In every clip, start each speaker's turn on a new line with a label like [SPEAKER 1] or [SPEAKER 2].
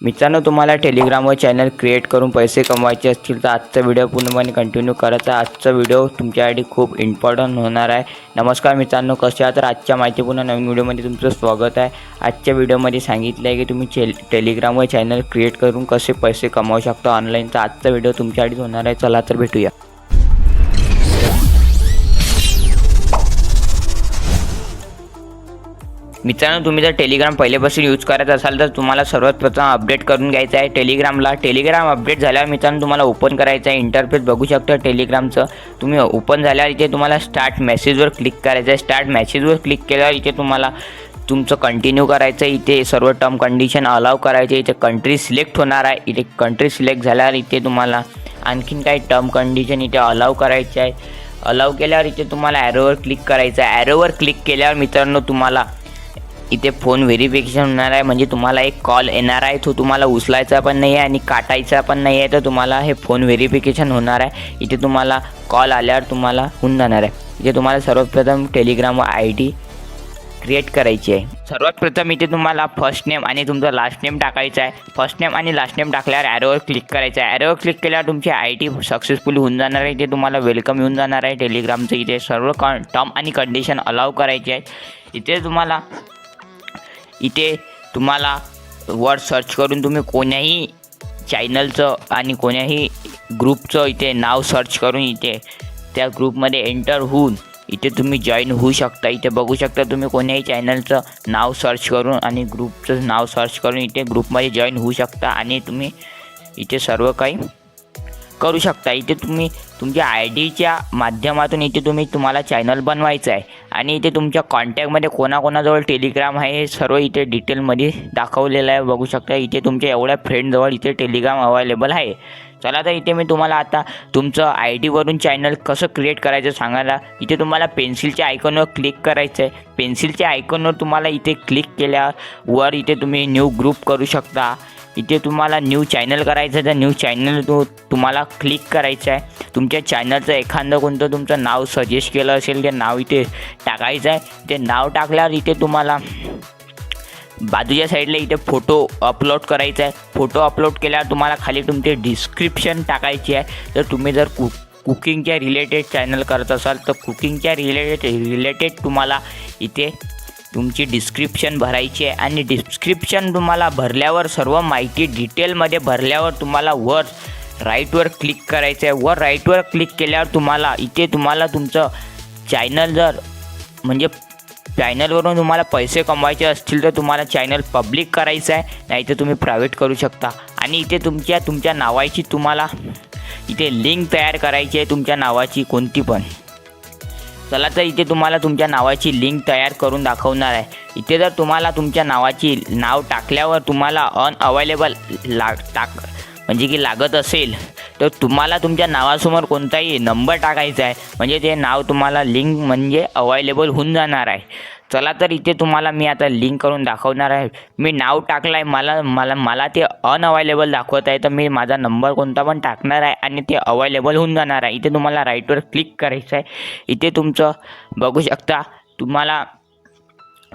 [SPEAKER 1] मित्रांनो तुम्हाला टेलिग्रामवर channel create करून पैसे कमवायचे असतील तर आजचा व्हिडिओ पूर्णपणे कंटिन्यू करायचा आजचा व्हिडिओ तुमच्यासाठी खूप इम्पॉर्टंट होणार आहे. नमस्कार मित्रांनो कसे आहात? तर आजच्या माहितीपूर्ण नवीन व्हिडिओमध्ये तुमचं स्वागत आहे. आजच्या व्हिडिओमध्ये सांगितलं आहे की तुम्ही चे टेलिग्रामवर चॅनल क्रिएट करून कसे पैसे कमावू शकता ऑनलाईन तर आजचा व्हिडिओ तुमच्यासाठीच होणार आहे. चला तर भेटूया. मित्रांनो तुम्ही जर टेलिग्राम पहिल्यापासून यूज करत असाल तर तुम्हाला सर्वात प्रथम अपडेट करून घ्यायचं आहे टेलिग्रामला टेलिग्राम अपडेट झाल्यावर मित्रांनो तुम्हाला ओपन करायचं आहे इंटरफेस बघू शकता टेलिग्रामचं तुम्ही ओपन झाल्यावर इथे तुम्हाला स्टार्ट मेसेजवर क्लिक करायचं आहे. स्टार्ट मेसेजवर क्लिक केल्यावर इथे तुम्हाला तुमचं कंटिन्यू करायचं आहे. इथे सर्व टर्म कंडिशन अलाव करायचे इथे कंट्री सिलेक्ट होणार आहे. इथे कंट्री सिलेक्ट झाल्यावर इथे तुम्हाला आणखीन काही टर्म कंडिशन इथे अलाव करायचे आहे. अलाव केल्यावर इथे तुम्हाला ॲरोवर क्लिक करायचं आहे. ॲरोवर क्लिक केल्यावर मित्रांनो तुम्हाला इथे फोन व्हेरिफिकेशन होणार आहे. म्हणजे तुम्हाला एक कॉल येणार आहे. तो तुम्हाला उचलायचा पण नाही आहे आणि काटायचा पण नाही आहे. तर तुम्हाला हे फोन व्हेरिफिकेशन होणार आहे. इथे तुम्हाला कॉल आल्यावर तुम्हाला होऊन जाणार आहे. इथे तुम्हाला सर्वप्रथम टेलिग्राम आय डी क्रिएट करायची आहे. सर्वात प्रथम इथे तुम्हाला फर्स्ट नेम आणि तुमचं लास्ट नेम टाकायचं आहे. फर्स्ट नेम आणि लास्ट नेम टाकल्यावर ॲरोवर क्लिक करायचं आहे. ॲरोवर क्लिक केल्यावर तुमची आय टी सक्सेसफुल होऊन जाणार आहे. इथे तुम्हाला वेलकम येऊन जाणार आहे. टेलिग्रामचं इथे सर्व क टर्म आणि कंडिशन अलाव करायचे आहेत. इथे तुम्हाला इथे तुम्हाला वर सर्च करून तुम्ही कोण्याही चॅनलचं आणि कोण्याही ग्रुपचं इथे नाव सर्च करून इथे त्या ग्रुपमध्ये एंटर होऊन इथे तुम्ही जॉईन होऊ शकता. इथे बघू शकता तुम्ही कोण्याही चॅनलचं नाव सर्च करून आणि ग्रुपचं नाव सर्च करून इथे ग्रुपमध्ये जॉईन होऊ शकता आणि तुम्ही इथे सर्व काही करू शकता. इथे तुम्ही तुमच्या आय डीच्या माध्यमातून इथे तुम्ही तुम्हाला चॅनल बनवायचं आहे. आणि इथे तुमच्या कॉन्टॅक्टमध्ये कोणाकोणाजवळ टेलिग्राम आहे हे सर्व इथे डिटेलमध्ये दाखवलेलं आहे. बघू शकता इथे तुमच्या एवढ्या फ्रेंडजवळ इथे टेलिग्राम अवेलेबल आहे. चला तर इथे मी तुम्हाला आता तुमचं आय डीवरून चॅनल कसं क्रिएट करायचं सांगायला. इथे तुम्हाला पेन्सिलच्या आयकॉनवर क्लिक करायचं आहे. पेन्सिलच्या आयकॉनवर तुम्हाला इथे क्लिक केल्यावर इथे तुम्ही न्यू ग्रुप करू शकता. इथे तुम्हाला न्यू चॅनल करायचं आहे. तर न्यू चॅनल तो तुम्हाला क्लिक करायचं आहे. तुमच्या चॅनलचं एखादं कोणतं तुमचं नाव सजेस्ट केलं असेल ते नाव इथे टाकायचं आहे. ते नाव टाकल्यावर इथे तुम्हाला बाजूच्या साईडला इथे फोटो अपलोड करायचा आहे. फोटो अपलोड केल्यावर तुम्हाला खाली तुमचे डिस्क्रिप्शन टाकायची आहे. तर तुम्ही जर कु कुकिंगच्या रिलेटेड चॅनल करत असाल तर कुकिंगच्या रिलेटेड रिलेटेड तुम्हाला इथे तुमची डिस्क्रिप्शन भरायची आहे आणि डिस्क्रिप्शन तुम्हाला भरल्यावर सर्व माहिती डिटेलमध्ये भरल्यावर तुम्हाला वर राईटवर क्लिक करायचं आहे. वर राईटवर क्लिक केल्यावर तुम्हाला इथे तुम्हाला तुमचं चॅनल जर म्हणजे चॅनलवरून तुम्हाला पैसे कमवायचे असतील तर तुम्हाला चॅनल पब्लिक करायचं आहे. नाही तर तुम्ही प्रायव्हेट करू शकता. आणि इथे तुमच्या तुमच्या नावाची तुम्हाला इथे लिंक तयार करायची आहे तुमच्या नावाची कोणती पण. चला तर इथे तुम्हाला तुमच्या नावाची लिंक तयार करून दाखवणार आहे. इथे जर तुम्हाला तुमच्या नावाची नाव टाकल्यावर तुम्हाला अनअवेलेबल लाग टाक म्हणजे की लागत असेल तर तुम्हाला तुमच्या नावासमोर कोणताही नंबर टाकायचा आहे म्हणजे ते नाव तुम्हाला लिंक म्हणजे अवेलेबल होऊन जाणार आहे. चला तर इथे तुम्हाला मी आता लिंक करून दाखवणार आहे. मी नाव टाकलं आहे मला मला मला ते अनअवेलेबल दाखवत आहे तर मी माझा नंबर कोणता पण टाकणार आहे आणि ते अवेलेबल होऊन जाणार आहे. इथे तुम्हाला राईटवर क्लिक करायचं आहे. इथे तुमचं बघू शकता तुम्हाला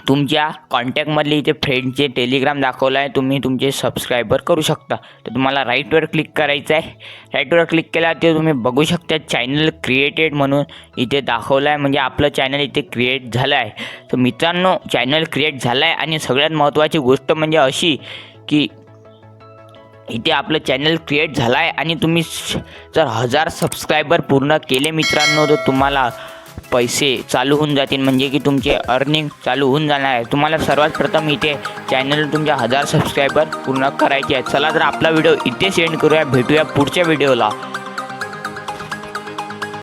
[SPEAKER 1] तुमच्या कॉन्टॅक्टमधले इथे फ्रेंडचे टेलिग्राम दाखवलं आहे तुम्ही तुमचे सबस्क्रायबर करू शकता. तर तुम्हाला राईटवर क्लिक करायचं आहे राईटवर क्लिक केल्यावर ते तुम्ही बघू शकता चॅनल क्रिएटेड म्हणून इथे दाखवलं आहे म्हणजे आपलं चॅनल इथे क्रिएट झालं आहे तर मित्रांनो चॅनल क्रिएट झालं आहे आणि सगळ्यात महत्त्वाची गोष्ट म्हणजे अशी की इथे आपलं चॅनल क्रिएट झालं आहे आणि तुम्ही जर हजार सबस्क्रायबर पूर्ण केले मित्रांनो तर तुम्हाला पैसे चालू होऊन जातील. म्हणजे की तुमचे अर्निंग चालू होऊन जाणार आहे. तुम्हाला सर्वात प्रथम इथे चॅनल तुमच्या हजार सबस्क्रायबर पूर्ण करायचे आहेत. चला तर आपला व्हिडिओ इथे सेंड करूया. भेटूया पुढच्या व्हिडिओला